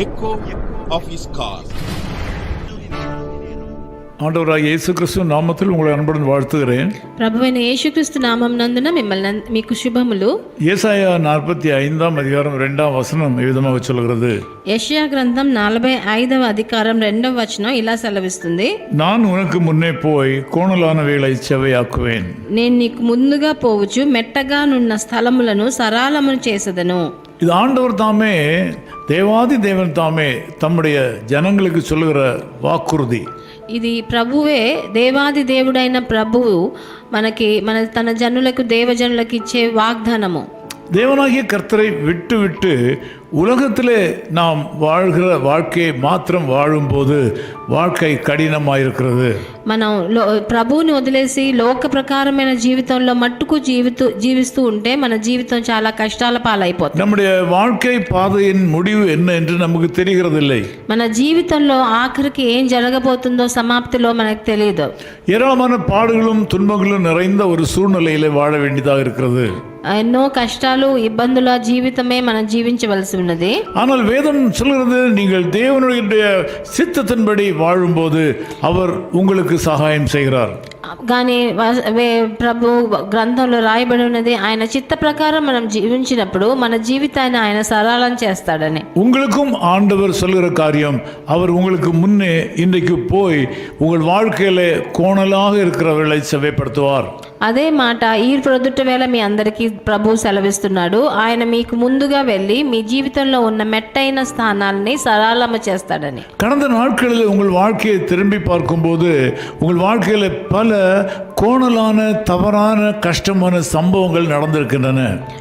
echo of his call. ஆண்டவராக இயேசு கிறிஸ்துவ நாமத்தில் உங்களை அன்புடன் வாழ்த்துகிறேன் ప్రభువైన యేసుక్రీస్తు నామం నందున మిమ్మల్ని అన్- మీకు శుభములు ஏசாயா நாற்பத்தி ஐந்தாம் அதிகாரம் ரெண்டாம் வசனம் விதமாக சொல்கிறது యెషయా గ్రంథం నలభై ఐదవ అధికారం రెండవ వచనం ఇలా సెలవిస్తుంది நான் உனக்கு முன்னே போய் கோணலானவைகளை செவையாக்குவேன் నేను నీకు ముందుగా పోవచ్చు మెట్టగా నున్న స్థలములను సరాలమును చేసదను இது ஆண்டவர் தாமே தேவாதி தேவன் தாமே தம்முடைய ஜனங்களுக்கு சொல்லுகிற வாக்குறுதி ఇది ప్రభువే దేవాది దేవుడైన ప్రభువు మనకి మన తన జనులకు దేవజనులకు ఇచ్చే వాగ్దానము தேவனாகிய கர்த்தரை விட்டு விட்டு உலகத்திலே நாம் வாழ்கிற வாழ்க்கையை மாத்திரம் வாழும்போது வாழ்க்கை கடினமாயிருக்கிறது మనం లో ప్రభువుని వదిలేసి లోక ప్రకారమైన జీవితంలో మట్టుకు జీవితూ జీవిస్తూ ఉంటే మన జీవితం చాలా కష్టాల పాలైపోతుంది நம்முடைய வாழ்க்கை பாதையின் முடிவு என்ன என்று நமக்கு தெரிகிறதில்லை మన జీవితంలో ఆఖరికి ఏం జరగబోతుందో సమాప్తిలో మనకు తెలియదు ஏராளமான பாடுகளும் துன்பங்களும் நிறைந்த ஒரு சூழ்நிலையிலே வாழ வேண்டியதாக இருக்கிறது ఎన్నో కష్టాలు ఇబ్బందుల జీవితమే మనం జీవించవలసి ఉన్నది ஆனால் வேதம் சொல்கிறது நீங்கள் தேவனுடைய சித்தத்தின்படி வாழும்போது அவர் உங்களுக்கு சகாயம் செய்கிறார் కానీ వ- వే- ప్రభు గ్రంథంలో రాయబడి ఉన్నది ఆయన చిత్త ప్రకారం మనం జీవించినప్పుడు మన జీవితాన్ని ఆయన సరళం చేస్తాడని உங்களுக்கும் ஆண்டவர் சொல்கிற காரியம் அவர் உங்களுக்கு முன்னே இன்றைக்கு போய் உங்கள் வாழ்க்கையில கோணலாக இருக்கிறவர்களை செவைப்படுத்துவார் అదే మాట ఈ ప్రొద్దుట వేళ మీ అందరికీ ప్రభు సెలవిస్తున్నాడు ఆయన మీకు ముందుగా వెళ్ళి మీ జీవితంలో ఉన్న మెట్టైన స్థానాల్ని సరళమ చేస్తాడని கடந்த நாட்களில் உங்கள் வாழ்க்கையை திரும்பி பார்க்கும்போது உங்கள் வாழ்க்கையில் பல கோணலான தவறான கஷ்டமான சம்பவங்கள் நடந்திருக்கின்றன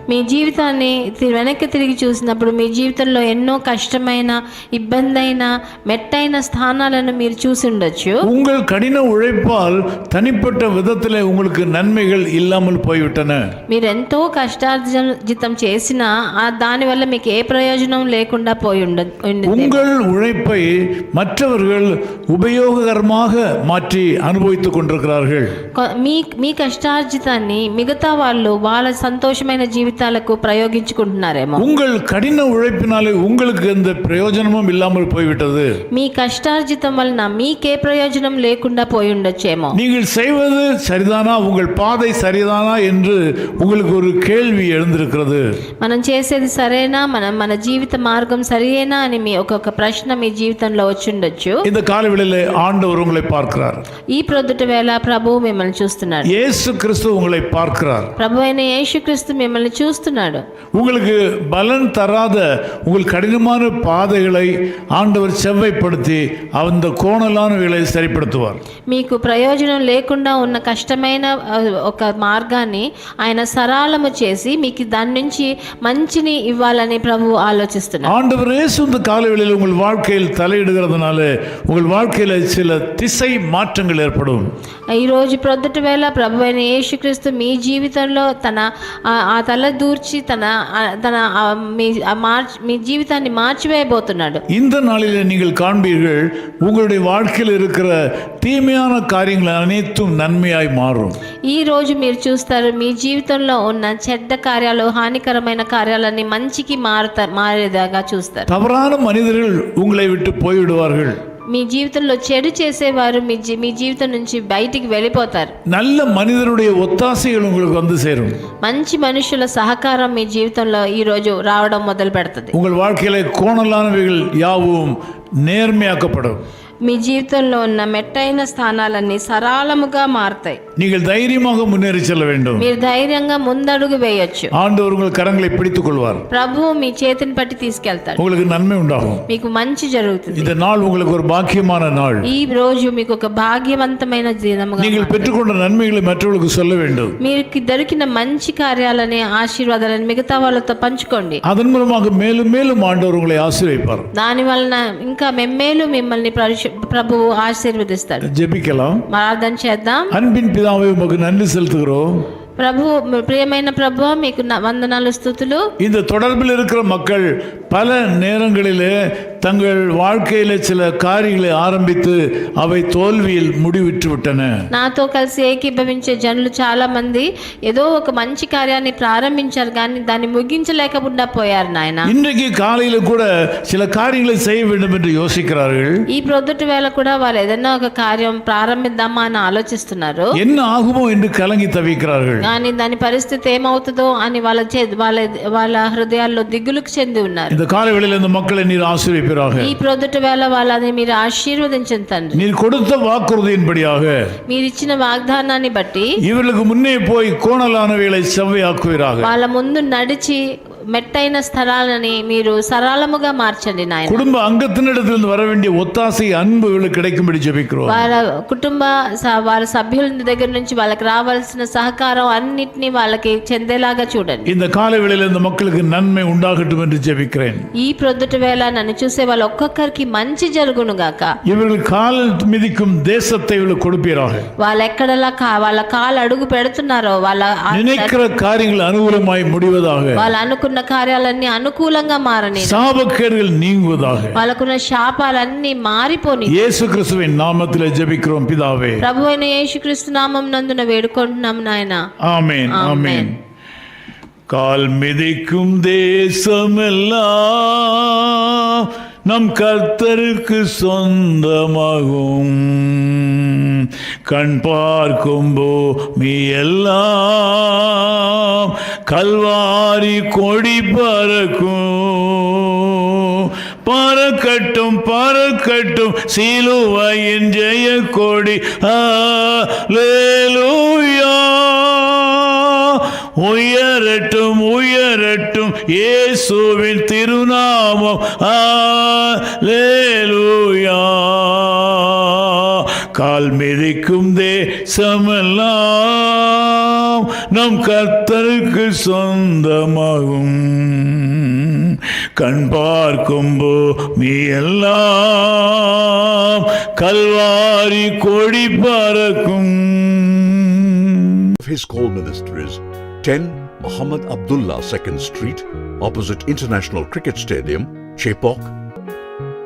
మీ జీవితాన్ని తి- వెనక్కి తిరిగి చూసినప్పుడు మీ జీవితంలో ఎన్నో కష్టమైన ఇబ్బందైన మెట్టైన స్థానాలను మీరు చూసి ఉండొచ్చు உங்கள் கடின உழைப்பால் தனிப்பட்ட விதத்தில் உங்களுக்கு நன்மைகள் இல்லாமல் போய்விட்டன మీరు ఎంతో కష్టార్జితం చేసినా ఆ దానివల్ల మీకు ఏ ప్రయోజనం లేకుండా పోయి ఉండ ఉండింది உங்கள் உழைப்பை மற்றவர்கள் உபயோககரமாக மாற்றி அனுபவித்துக் கொண்டிருக்கிறார்கள் కొ- మీ మీ కష్టార్జితాన్ని మిగతా వాళ్ళు వాళ్ళ సంతోషమైన జీవితాలకు ప్రయోగించుకుంటున్నారేమో உங்கள் கடின உழைப்பினாலே உங்களுக்கு எந்த பிரயோஜனமும் இல்லாமல் போய்விட்டது మీ కష్టార్జితం వలన మీకే ప్రయోజనం లేకుండా పోయి ఉండొచ్చేమో நீங்கள் செய்வது சரிதானா உங்கள் பாதை சரிதானா என்று உங்களுக்கு ஒரு கேள்வி எழுந்திருக்கிறது మనం చేసేది సరేనా మనం మన జీవిత మార్గం సరియేనా అని మీ ఒక్కొక్క ప్రశ్న మీ జీవితంలో వచ్చి ఉండొచ్చు இந்த காலவெளியிலே ஆண்டவர் உங்களை பார்க்கிறார் ఈ ప్రొద్దుట వేళ ప్రభువు మిమ్మల్ని చూస్తున్నాడు இயேசு கிறிஸ்து உங்களை பார்க்கிறார் ప్రభు అయిన యేసుక్రీస్తు మిమ్మల్ని చూస్తున్నాడు உங்களுக்கு பலன் தராத உங்கள் கடினமான பாதைகளை ஆண்டவர் செவ்வைப்படுத்தி அந்த கோணலானவைகளை சரிப்படுத்துவார் మీకు ప్రయోజనం లేకుండా ఉన్న కష్టమైన ఆ, ఒక మార్గాన్ని ఆయన సరళము చేసి మీకు దాని నుంచి మంచిని ఇవ్వాలని ప్రభువు ఆలోచిస్తున్నాడు ஆண்டவர் இயேசு இந்த காலவெளியில் உங்கள் வாழ்க்கையில் தலையிடுகிறதுனால உங்கள் வாழ்க்கையில் சில திசை மாற்றங்கள் ஏற்படும் ఈ రోజు ప్రొద్దుట వేళ ప్రభు అయిన యేసుక్రీస్తు మీ జీవితంలో తన ఆ ఆ తల దూర్చి తన ఆ, తన ఆ, మీ ఆ మార్చ్ మీ జీవితాన్ని మార్చివేయబోతున్నాడు இந்த நாளில் நீங்கள் காண்பீர்கள் உங்களுடைய வாழ்க்கையில் இருக்கிற தீமையான காரியங்கள் அனைத்தும் நன்மையாய் மாறும் ఈ రోజు మీరు చూస్తారు మీ జీవితంలో ఉన్న చెడ్డ కార్యాలు హానికరమైన కార్యాలన్నీ మంచికి మారుతా మారేదాగా చూస్తారు தவறான மனிதர்கள் உங்களை விட்டு போய்விடுவார்கள் మీ జీవితంలో చెడు చేసేవారు మీ జీ మీ జీవితం నుంచి బయటికి వెళ్ళిపోతారు நல்ல மனிதருடைய ஒத்தாசைகள் உங்களுக்கு வந்து சேரும் మంచి మనుషుల సహకారం మీ జీవితంలో ఈ రోజు రావడం మొదలు పెడుతుంది உங்கள் வாழ்க்கையில கோணலானவைகள் யாவும் நேர்மையாக்கப்படும் మీ జీవితంలో ఉన్న మెట్టైన స్థానాలన్నీ సరళముగా మారుతాయి நீங்கள் தைரியமாக முன்னேறி செல்ல வேண்டும் మీరు ధైర్యంగా ముందడుగు వేయొచ్చు ஆண்டவர் உங்கள் கரங்களை பிடித்துக் கொள்வார் ప్రభువు మీ చేతిని పట్టి తీసుకెళ్తాడు உங்களுக்கு நன்மை உண்டாகும் మీకు మంచి జరుగుతుంది இந்த நாள் உங்களுக்கு ஒரு பாக்கியமான நாள் ఈ రోజు మీకు ఒక భాగ్యవంతమైన దినముగా நீங்கள் பெற்றுக்கொண்ட நன்மைகளை மற்றவர்களுக்கு சொல்ல வேண்டும் మీకు దొరికిన మంచి కార్యాలని ఆశీర్వాదాలని మిగతా వాళ్ళతో పంచుకోండి அதன் மூலமாக மேலும் மேலும் ஆண்டவர் உங்களை ஆசீர்வதிப்பார் దాని వలన ఇంకా మెమ్మేలు మిమ్మల్ని పరిశు- ప్రభువు ఆశీర్వదిస్తాడు ஜெபிக்கலாம் ప్రార్థన చేద్దాం அன்பின் பிதாவை உமக்கு நன்றி செலுத்துகிறோம் ప్రభు ప్రియమైన ప్రభు మీకు న- వందనాలు స్థుతులు இந்த தொடர்பில் இருக்கிற மக்கள் பல நேரங்களிலே தங்கள் வாழ்க்கையில சில కార్యங்களை ఆరంభితు అవి తోల్విల్ ముడివిట్టు విట్టన నాతో కలిసి ఏకీభవించే జనులు చాలా మంది ఏదో ఒక మంచి కార్యాన్ని ప్రారంభించారు కానీ దాన్ని ముగించలేకుండా పోయారు నాయన இன்றைக்கு காலையில கூட சில காரியங்களை செய்ய வேண்டும் என்று யோசிக்கிறார்கள் ఈ ప్రొద్దుటి వేళ కూడా వాళ్ళు ఏదైనా ఒక కార్యం ప్రారంభిద్దామా అని ఆలోచిస్తున్నారు என்ன ఆగుమో என்று கலங்கி தவிக்கிறார்கள் కానీ దాని పరిస్థితి ఏమవుతుందో అని వాళ్ళ వాళ్ళ వాళ్ళ హృదయాల్లో దిగులుకు చెంది ఉన్నారు இந்த காலவெளியில் இந்த மக்களை நீர் ஆசீர்வதிப்பீராக ఈ ప్రొద్దుటి వేళ వాళ్ళని మీరు ఆశీర్వదించండి తండ్రి நீர் கொடுத்த வாக்குறுதியின்படியாக మీరు ఇచ్చిన వాగ్దానాన్ని బట్టి இவர்களுக்கு முன்னே போய் கோணலானவைகளை செவ்வையாக்குவீராக వాళ్ళ ముందు నడిచి మెట్టైన స్థలాలని మీరు సరళముగా మార్చండి నాయన குடும்ப அங்கத்தினிடத்திலிருந்து வர வேண்டிய ஒத்தாசை அன்பு இவர்களுக்கு கிடைக்கும்படி ஜெபிக்கிறோம் వాళ్ళ కుటుంబ స- వాళ్ళ సభ్యుల దగ్గర నుంచి వాళ్ళకి రావాల్సిన సహకారం అన్నిటినీ వాళ్ళకి చెందేలాగా చూడండి இந்த காலவெளியில் இந்த மக்களுக்கு நன்மை உண்டாகட்டும் என்று ஜெபிக்கிறேன் ఈ ప్రొద్దుట వేళ నన్ను చూసే వాళ్ళ ఒక్కొక్కరికి మంచి జరుగును గాక இவர்கள் கால் மிதிக்கும் தேசத்தை இவர்களுக்கு கொடுப்பீராக వాళ్ళు ఎక్కడలా కా వాళ్ళ కాలు అడుగు పెడుతున్నారో వాళ్ళ ఆ- நினைக்கிற காரியங்கள் அனுகூலமாய் முடிவதாக వాళ్ళు అనుకున్న కార్యాలన్నీ అనుకూలంగా మారని சாபக்கேடுகள் நீங்குவதாக వాళ్ళకున్న శాపాలన్నీ మారిపోని இயேசு கிறிஸ்துவின் நாமத்தில் ஜெபிக்கிறோம் பிதாவே ప్రభు అయిన యేసుక్రీస్తు నామం నందున వేడుకుంటున్నాం నాయన ஆமென் ஆமென் கால் மிதிக்கும் தேசமெல்லாம் நம் கர்த்தருக்கு சொந்தமாகும் கண் பார்க்கும் பூமி எல்லாம் கல்வாரி கொடி பறக்கும். பறக்கட்டும் பறக்கட்டும் சிலுவையின் ஜெய கொடி. ஹalleluya. உயரட்டும் உயரட்டும் இயேசுவின் திருநாமம். ஆ கால் மிதிக்கும் தேசமெல்லாம் நம் கர்த்தருக்கு சொந்தமாகும் கண் பார்க்கும் பூமி எல்லாம் கல்வாரி கொடி பறக்கும் his call ministries 10 Muhammad Abdullah 2nd Street, opposite International Cricket Stadium, Chepok,